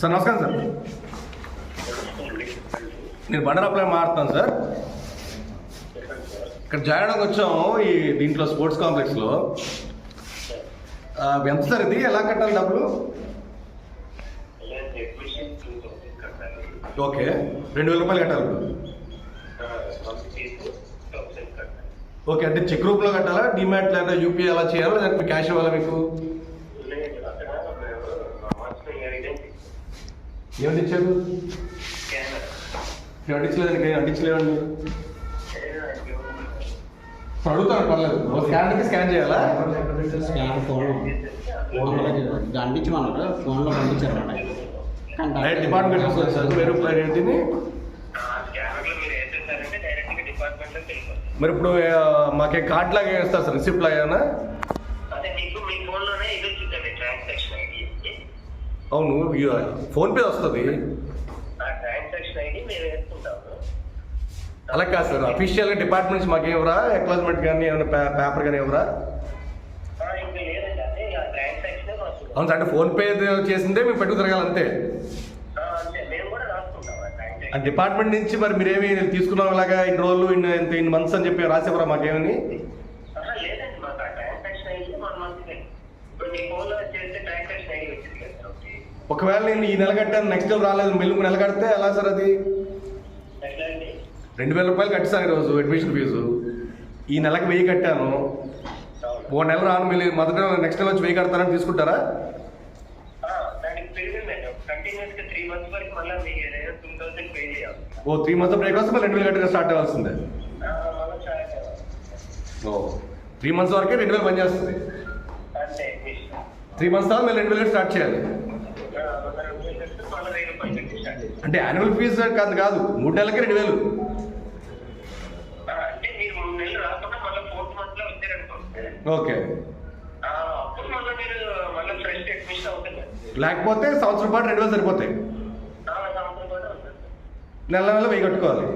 Sir నమస్కారం sir. నేను బండరాప్లే మారుతాను sir. ఇక్కడ జాయిన్ అవ్వడానికి వచ్చాము ఈ దీంట్లో స్పోర్ట్స్ కాంప్లెక్స్లో. ఎంత సార్ ఇది? ఎలా కట్టాలి డబ్బులు? ఓకే. రెండు వేల రూపాయలు కట్టాలి ఓకే అంటే చెక్ రూపంలో కట్టాలా డిమాట్ లేదా యూపీఐ అలా చేయాలా లేకపోతే క్యాష్ ఇవ్వాలా మీకు లేదు అక్కడ మేము మాస్టర్ ఐడెంటిటీ ఏమిటి ఇచ్చారు ఇచ్చలేదండి అంటించలేదండి అడుగుతాను పర్లేదు. స్కానర్కి స్కాన్ చేయాలా? Scan phone. ఫోన్లో అందించమన్నారు ఫోన్లో పంపించారు డైరెక్ట్ డిపార్ట్మెంట్ వస్తుంది సార్. మీరు దీన్ని స్కానర్లో మీరు ఇప్పుడు మాకే కార్డ్ లాగా వేస్తారు సార్ రిసిప్ట్ లాగా అవును ఫోన్పే వస్తుంది. అలా కాదు సార్ అఫీషియల్గా డిపార్ట్మెంట్స్ మాకు ఎవరా అక్నాలజ్మెంట్ కానీ ఏమైనా పేపర్ కానీ మాకు. అవును సార్ అంటే ఫోన్పే చేసిందే మేము పెట్టుకు తిరగాలి అంతే. డిపార్ట్మెంట్ నుంచి మరి మీరేమి తీసుకున్నాం ఇలాగా ఇన్ని రోజులు ఇన్ని ఇంత ఇన్ని మంత్స్ అని చెప్పి రాసేవరా మాకేమని? లేదండి ఒకవేళ నేను ఈ నెల కట్టాను నెక్స్ట్ రాలేదు ఇంకో నెల కడితే ఎలా సార్ అది? రెండు వేల రూపాయలు కట్టాను ఈరోజు అడ్మిషన్ ఫీజు ఈ నెలకు వెయ్యి కట్టాను. ఓ నెల రాను మళ్ళీ మొదట నెక్స్ట్ నెల వచ్చి వెయ్యి కడతారని తీసుకుంటారా? మీరు ఓ త్రీ మంత్స్ బ్రేక్ వస్తే రెండు వేలు కట్టగా స్టార్ట్ అవ్వాల్సిందే. ఓ త్రీ మంత్స్ వరకే రెండు వేలు పనిచేస్తుంది. త్రీ మంత్స్ తర్వాత మళ్ళీ రెండు వేలు స్టార్ట్ చేయాలి. అంటే యాన్యువల్ ఫీజు కాదు కాదు మూడు నెలలకి రెండు వేలు. ఓకే. లేకపోతే సంవత్సరం పాటు రెండు వేలు సరిపోతాయి. నెల నెల వెయ్యి కట్టుకోవాలి.